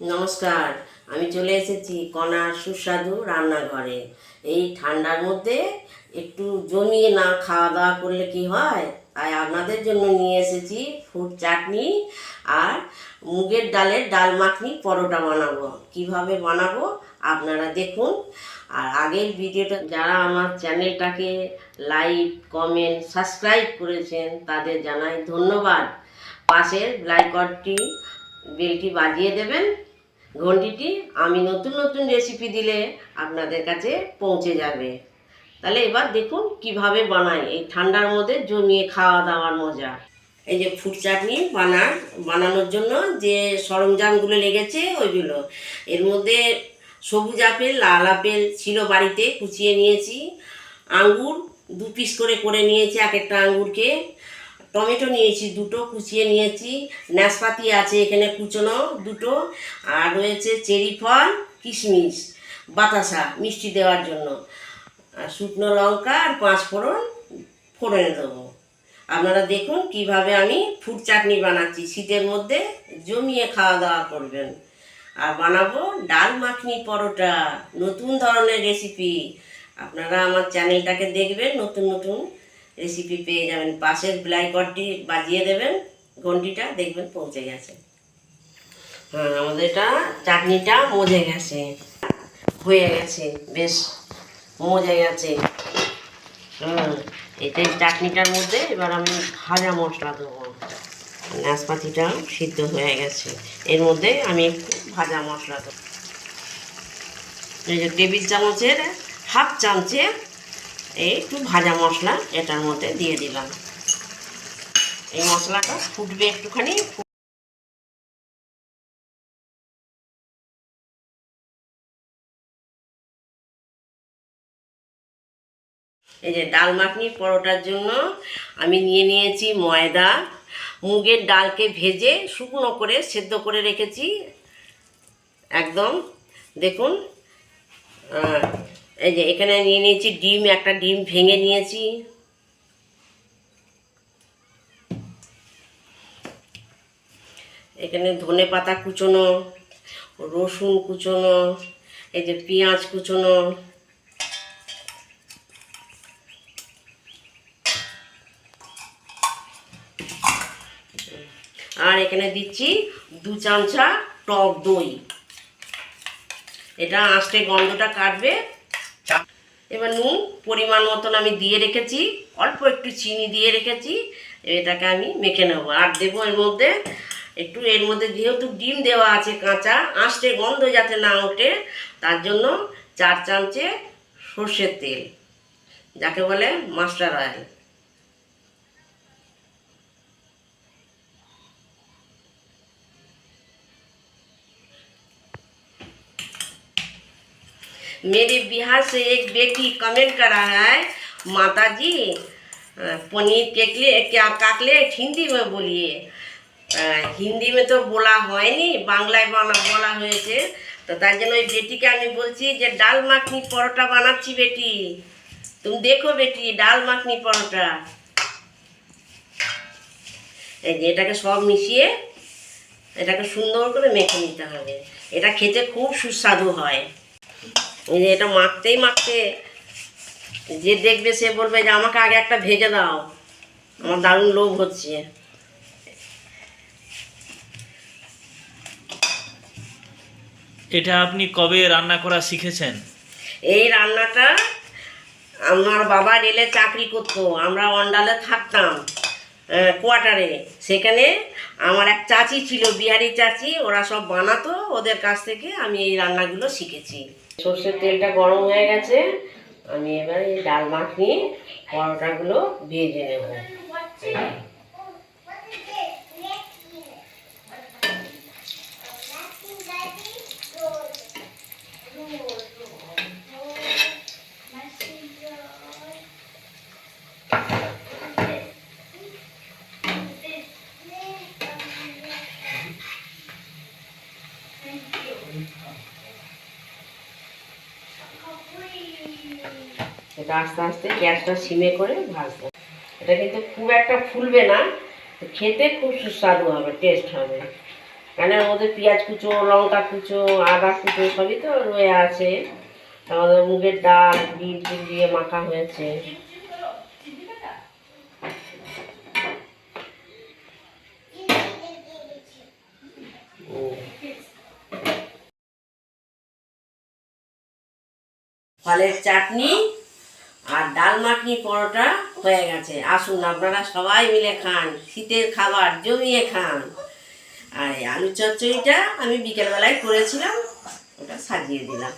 নমস্কার, আমি চলে এসেছি কণার সুস্বাদু রান্নাঘরে। এই ঠান্ডার মধ্যে একটু জমিয়ে না খাওয়া দাওয়া করলে কি হয়? তাই আপনাদের জন্য নিয়ে এসেছি ফুড চাটনি আর মুগের ডালের ডাল মাখনি পরোটা বানাবো। কীভাবে বানাবো আপনারা দেখুন। আর আগের ভিডিওটা যারা আমার চ্যানেলটাকে লাইক, কমেন্ট, সাবস্ক্রাইব করেছেন তাদের জানাই ধন্যবাদ। পাশের লাইকটি বেলটি বাজিয়ে দেবেন। ঘন্টিটি আমি নতুন নতুন রেসিপি দিলে আপনাদের কাছে পৌঁছে যাবে। তাহলে এবার দেখুন কীভাবে বানাই। এই ঠান্ডার মধ্যে জমিয়ে খাওয়া দাওয়ার মজা। এই যে ফুড চাটনি বানার বানানোর জন্য যে সরঞ্জামগুলো লেগেছে ওইগুলো। এর মধ্যে সবুজ আপেল, লাল আপেল ছিল বাড়িতে, কুচিয়ে নিয়েছি। আঙ্গুর দু পিস করে করে নিয়েছি এক একটা আঙ্গুরকে। টমেটো নিয়েছি, দুটো কুচিয়ে নিয়েছি। নাশপাতি আছে এখানে কুচনো দুটো। আর রয়েছে চেরি ফল, কিশমিশ, বাতাসা মিষ্টি দেওয়ার জন্য। আর শুকনো লঙ্কা আর পাঁচ ফোড়ন ফোড়নে দেবো। আপনারা দেখুন কীভাবে আমি ফুড চাটনি বানাচ্ছি। শীতের মধ্যে জমিয়ে খাওয়া দাওয়া করবেন। আর বানাবো ডাল মাখনি পরোটা, নতুন ধরনের রেসিপি আপনারা আমার চ্যানেলটাকে দেখবেন, নতুন নতুন রেসিপি পেয়ে যাবেন। পাশের ব্লাইকটটি বাজিয়ে দেবেন, ঘন্টিটা দেখবেন পৌঁছে গেছে। হ্যাঁ আমাদের এটা চাটনিটা মজে গেছে। হয়ে গেছে, বেশ মজে গেছে। হুম এটা এই চাটনিটার মধ্যে, এবার আমি ভাজা মশলা দেবো। নাশপাতিটা সিদ্ধ হয়ে গেছে। এর মধ্যে আমি একটু ভাজা মশলা দেবো। এই যে টেবিল চামচের হাফ চামচে এই একটু ভাজা মশলা এটার মধ্যে দিয়ে দিলাম। এই মশলাটা ফুটবে একটুখানি এই যে ডাল মাখনি পরোটার জন্য আমি নিয়ে নিয়েছি ময়দা, মুগের ডালকে ভেজে শুকনো করে সেদ্ধ করে রেখেছি। একদম দেখুন এই যে এখানে নিয়ে নিয়েছি ডিম, একটা ডিম ভেঙে নিয়েছি। এখানে ধনে পাতা কুচোনো, রসুন কুচোনো, এই যে পেঁয়াজ কুচোনো। আর এখানে দিচ্ছি দু চামচা টক দই। এটা আঁচটে গন্ধটা কাটবে। এবার নুন পরিমাণ মতন আমি দিয়ে রেখেছি, অল্প একটু চিনি দিয়ে রেখেছি, এটাকে আমি মেখে নেব। আর দেবো এর মধ্যে, একটু এর মধ্যে যেহেতু ডিম দেওয়া আছে কাঁচা আঁচটে গন্ধ যাতে না ওঠে, তার জন্য চার চামচে সর্ষের তেল, যাকে বলে মাস্টার অয়েল। मेरे बिहार से एक बेटी कमेंट करा है माता जी अ, पनीर केकले क्या काकलेट हिंदी में बोलिए अ, হিন্দি में তো বলা হয়নি বাংলায় বানা বলা হয়েছে তো তার জন্য ওই বেটিকে আমি বলছি যে ডাল মাখনি পরোটা বানাচ্ছি বেটি তুমি দেখো বেটি ডাল মাখনি পরোটা এই যে এটাকে সব মিশিয়ে এটাকে সুন্দর করে মেখে নিতে হবে এটা খেতে খুব সুস্বাদু হয় এই যে এটা মাখতেই মাখতে যে দেখবে সে বলবে যে আমাকে আগে একটা ভেজে দাও। আমার দারুণ লোভ হচ্ছে। এটা আপনি কবে রান্না করা শিখেছেন? এই রান্নাটা আমার বাবা রেলে চাকরি করতো। আমরা অন্ডালে থাকতাম কোয়ার্টারে। সেখানে আমার এক চাচি ছিল বিহারি চাচি ওরা সব বানাতো। ওদের কাছ থেকে আমি এই রান্নাগুলো শিখেছি। সর্ষের তেলটা গরম হয়ে গেছে আমি এবার এই ডাল মাখিয়ে পরোটাগুলো ভেজে নেব। এটা আস্তে আস্তে গ্যাসটা সিমে করে ভাজতে হবে। এটা কিন্তু খুব একটা ফুলবে না খেতে খুব সুস্বাদু হবে টেস্ট হবে। কেন ওর মধ্যে পেঁয়াজ কুচো, লঙ্কা কুচো, আদা কুচো সবই তো রয়ে আছে। আমাদের মুগের ডাল বিল টিল দিয়ে মাখা হয়েছে। ফলের চাটনি আর ডাল মাখনি পরোটা হয়ে গেছে। আসুন আপনারা সবাই মিলে খান, শীতের খাবার জমিয়ে খান। আর এই আলু চচ্চড়িটা আমি বিকেলবেলায় করেছিলাম, ওটা সাজিয়ে দিলাম।